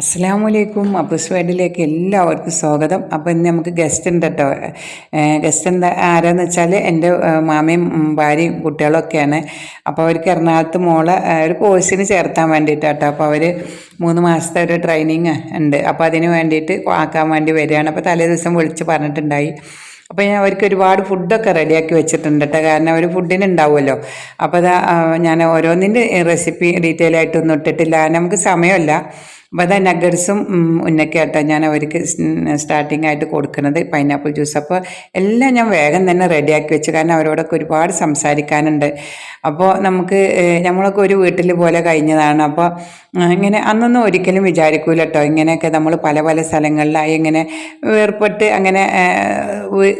അസ്സാം വലൈക്കും അപ്പുസ് വേഡിലേക്ക് എല്ലാവർക്കും സ്വാഗതം. അപ്പോൾ ഇന്ന് നമുക്ക് ഗസ്റ്റ് ഉണ്ട് കേട്ടോ ഗസ്റ്റ് എന്താ ആരാന്ന് വെച്ചാൽ എന്റെ മാമയും ഭാര്യയും കുട്ടികളൊക്കെയാണ്. അപ്പോൾ അവർക്ക് എറണാകുളത്ത് മോളെ ഒരു കോഴ്സിന് ചേർത്താൻ വേണ്ടിയിട്ടാട്ടോ അപ്പോൾ അവർ മൂന്ന് മാസത്തെ ഒരു ട്രെയിനിങ് ഉണ്ട്. അപ്പോൾ അതിന് വേണ്ടിയിട്ട് ആക്കാൻ വേണ്ടി വരികയാണ്. അപ്പോൾ തലേ ദിവസം വിളിച്ച് പറഞ്ഞിട്ടുണ്ടായി. അപ്പോൾ ഞാൻ അവർക്ക് ഒരുപാട് ഫുഡൊക്കെ റെഡിയാക്കി വെച്ചിട്ടുണ്ട് കേട്ടോ കാരണം അവർ ഫുഡിന് ഉണ്ടാവുമല്ലോ അപ്പോൾ ഞാൻ ഓരോന്നിന്റെ റെസിപ്പി ഡീറ്റെയിൽ ആയിട്ടൊന്നും ഇട്ടിട്ടില്ല. നമുക്ക് സമയമില്ല. അപ്പോൾ അതാ നഗറ്റ്സും ഉന്നക്കായിട്ടാണ് ഞാൻ അവർക്ക് സ്റ്റാർട്ടിംഗ് ആയിട്ട് കൊടുക്കുന്നത് പൈനാപ്പിൾ ജ്യൂസ് അപ്പോൾ എല്ലാം ഞാൻ വേഗം തന്നെ റെഡിയാക്കി വെച്ചു. കാരണം അവരോടൊക്കെ ഒരുപാട് സംസാരിക്കാനുണ്ട്. അപ്പോൾ നമുക്ക് നമ്മളൊക്കെ ഒരു വീട്ടിൽ പോലെ കഴിഞ്ഞതാണ്. അപ്പോൾ ഇങ്ങനെ അന്നൊന്നും ഒരിക്കലും വിചാരിക്കൂല കേട്ടോ ഇങ്ങനെയൊക്കെ നമ്മൾ പല പല സ്ഥലങ്ങളിലായി ഇങ്ങനെ വേർപെട്ട് അങ്ങനെ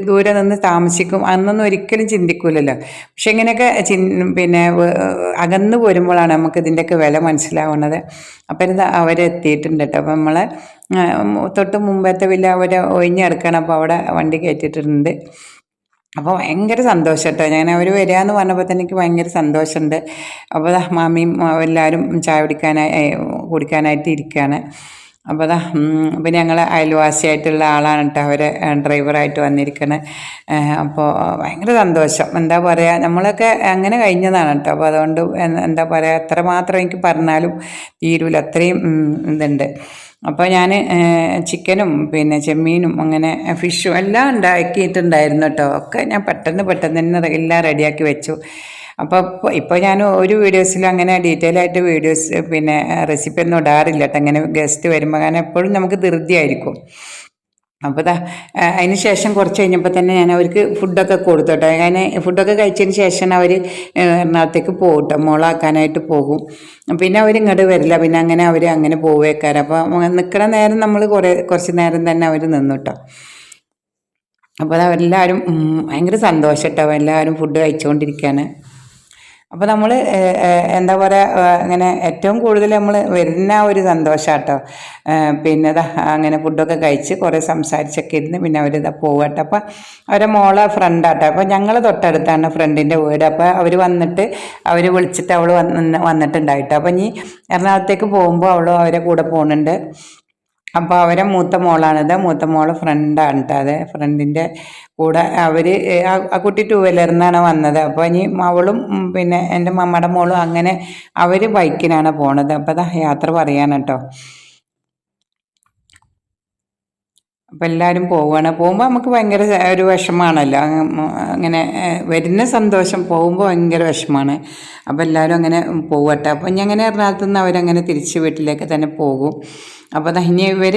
ദൂരെ നിന്ന് താമസിക്കും. അന്നൊന്നും ഒരിക്കലും ചിന്തിക്കൂലല്ലോ. പക്ഷെ ഇങ്ങനെയൊക്കെ ചി പിന്നെ അകന്നു പോരുമ്പോഴാണ് നമുക്ക് ഇതിന്റെയൊക്കെ വില മനസ്സിലാവുന്നത്. അപ്പം ഇത് അവരെത്തിയിട്ടുണ്ട് കേട്ടോ അപ്പം നമ്മളെ തൊട്ട് മുമ്പത്തെ വില്ല അവർ ഒഴിഞ്ഞെടുക്കണം അപ്പോൾ അവിടെ വണ്ടി കയറ്റിയിട്ടുണ്ട്. അപ്പോൾ ഭയങ്കര സന്തോഷം കേട്ടോ ഞാൻ അവർ വരിക എന്ന് പറഞ്ഞപ്പോൾ തന്നെ എനിക്ക് ഭയങ്കര സന്തോഷമുണ്ട് അപ്പോൾ മാമിയും എല്ലാവരും ചായ കുടിക്കാനായി കുടിക്കാനായിട്ട് ഇരിക്കുകയാണ് അപ്പോൾ അതാ പിന്നെ ഞങ്ങൾ അയൽവാസിയായിട്ടുള്ള ആളാണ് കേട്ടോ അവർ ഡ്രൈവറായിട്ട് വന്നിരിക്കുന്നത് അപ്പോൾ ഭയങ്കര സന്തോഷം. എന്താ പറയുക നമ്മളൊക്കെ അങ്ങനെ കഴിഞ്ഞതാണ് കേട്ടോ അപ്പോൾ അതുകൊണ്ട് എന്താ പറയുക എത്രമാത്രം എനിക്ക് പറഞ്ഞാലും തീരൂല. അത്രയും ഇതുണ്ട്. അപ്പോൾ ഞാൻ ചിക്കനും പിന്നെ ചെമ്മീനും അങ്ങനെ ഫിഷും എല്ലാം ഉണ്ടാക്കിയിട്ടുണ്ടായിരുന്നു കേട്ടോ ഒക്കെ ഞാൻ പെട്ടെന്ന് പെട്ടെന്ന് തന്നെ എല്ലാം റെഡിയാക്കി വെച്ചു. അപ്പോൾ ഇപ്പോൾ ഞാൻ ഒരു വീഡിയോസിലും അങ്ങനെ ഡീറ്റെയിൽ ആയിട്ട് വീഡിയോസ് പിന്നെ റെസിപ്പി ഒന്നും ഇടാറില്ല കേട്ടോ അങ്ങനെ ഗസ്റ്റ് വരുമ്പോൾ കാരണം എപ്പോഴും നമുക്ക് ധൃതിയായിരിക്കും അപ്പോൾ അതിന് ശേഷം കുറച്ച് കഴിഞ്ഞപ്പോൾ തന്നെ ഞാൻ അവർക്ക് ഫുഡൊക്കെ കൊടുത്തോട്ടെ അങ്ങനെ ഫുഡൊക്കെ കഴിച്ചതിന് ശേഷം അവർ എറണാകുളത്തേക്ക് പോകട്ടെ കേട്ടോ മോളാക്കാനായിട്ട് പോകും. പിന്നെ അവർ ഇങ്ങോട്ട് വരില്ല. പിന്നെ അങ്ങനെ അവർ അങ്ങനെ പോവേക്കാരം. അപ്പോൾ നിൽക്കണ നേരം നമ്മൾ കുറേ കുറച്ച് നേരം തന്നെ അവർ നിന്നുട്ടോ അപ്പോൾ അതെല്ലാവരും ഭയങ്കര സന്തോഷം കേട്ടോ എല്ലാവരും ഫുഡ് കഴിച്ചുകൊണ്ടിരിക്കുകയാണ് അപ്പോൾ നമ്മൾ എന്താ പറയുക അങ്ങനെ ഏറ്റവും കൂടുതൽ നമ്മൾ വരുന്ന ഒരു സന്തോഷാട്ടോ. പിന്നെ അങ്ങനെ ഫുഡൊക്കെ കഴിച്ച് കുറേ സംസാരിച്ചൊക്കെ ഇരുന്ന് പിന്നെ അവരിതാ പോകട്ടെ അപ്പോൾ അവരെ മോളെ ഫ്രണ്ടാട്ടോ. അപ്പോൾ ഞങ്ങൾ തൊട്ടടുത്താണ് ഫ്രണ്ടിന്റെ വീട്. അപ്പോൾ അവർ വന്നിട്ട് അവർ വിളിച്ചിട്ട് അവൾ വന്ന് വന്നിട്ടുണ്ടായിട്ടോ. അപ്പോൾ ഇനി എറണാകുളത്തേക്ക് പോകുമ്പോൾ അവൾ അവരെ കൂടെ പോകുന്നുണ്ട് അപ്പോൾ അവരെ മൂത്ത മോളാണിത്. മൂത്ത മോൾ ഫ്രണ്ടാണ് കേട്ടോ അത്. ഫ്രണ്ടിന്റെ കൂടെ അവർ ആ കുട്ടി ടൂ വീലറിനാണ് വന്നത്. അപ്പോൾ ഇനി അവളും പിന്നെ എന്റെ മമ്മയുടെ മോളും അങ്ങനെ അവർ ബൈക്കിനാണ് പോണത്. അപ്പോൾ അതാ യാത്ര പറയാണ് കേട്ടോ അപ്പോൾ എല്ലാവരും പോവുകയാണ് പോകുമ്പോൾ നമുക്ക് ഭയങ്കര ഒരു വിഷമാണല്ലോ. അങ്ങനെ വരുന്ന സന്തോഷം പോകുമ്പോൾ ഭയങ്കര വിഷമാണ്. അപ്പോൾ എല്ലാവരും അങ്ങനെ പോവട്ടെ. അപ്പോൾ ഞാൻ അങ്ങനെ എറണാകുളത്ത് നിന്ന് അവരങ്ങനെ തിരിച്ച് വീട്ടിലേക്ക് തന്നെ പോകും. അപ്പോൾ തന്നെ ഇവർ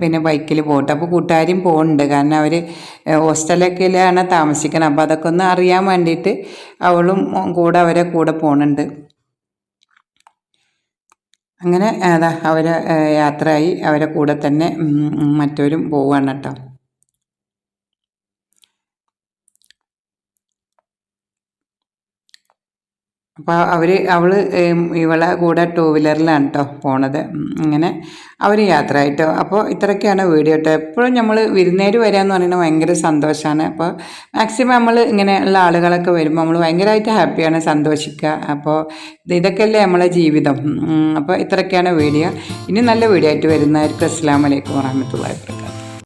പിന്നെ ബൈക്കിൽ പോകട്ടെ അപ്പോൾ കൂട്ടുകാരും പോകുന്നുണ്ട് കാരണം അവർ ഹോസ്റ്റലൊക്കെയിലാണ് താമസിക്കണം. അപ്പോൾ അതൊക്കെ ഒന്ന് അറിയാൻ വേണ്ടിയിട്ട് അവളും കൂടെ അവരെ കൂടെ പോകുന്നുണ്ട് അങ്ങനെ അതാ അവർ യാത്രയായി അവരെ കൂടെ തന്നെ മറ്റവരും പോവുകയാണ് കേട്ടോ. അപ്പോൾ അവർ അവൾ ഇവളെ കൂടെ ടൂ വീലറിലാണ് കേട്ടോ പോണത് ഇങ്ങനെ അവർ യാത്ര ആയിട്ടോ അപ്പോൾ ഇത്രയൊക്കെയാണ് വീഡിയോ കേട്ടോ എപ്പോഴും നമ്മൾ വിരുന്നേര് വരിക എന്ന് പറയുന്നത് ഭയങ്കര സന്തോഷമാണ് അപ്പോൾ മാക്സിമം നമ്മൾ ഇങ്ങനെയുള്ള ആളുകളൊക്കെ വരുമ്പോൾ നമ്മൾ ഭയങ്കരമായിട്ട് ഹാപ്പിയാണ് സന്തോഷിക്കുക അപ്പോൾ ഇത് ഇതൊക്കെയല്ലേ നമ്മളെ ജീവിതം. അപ്പോൾ ഇത്രയൊക്കെയാണ് വീഡിയോ. ഇനി നല്ല വീഡിയോ ആയിട്ട് വരുന്നതായിരിക്കും. അസ്സാം വലൈക്കും വാബർക്കാത്തു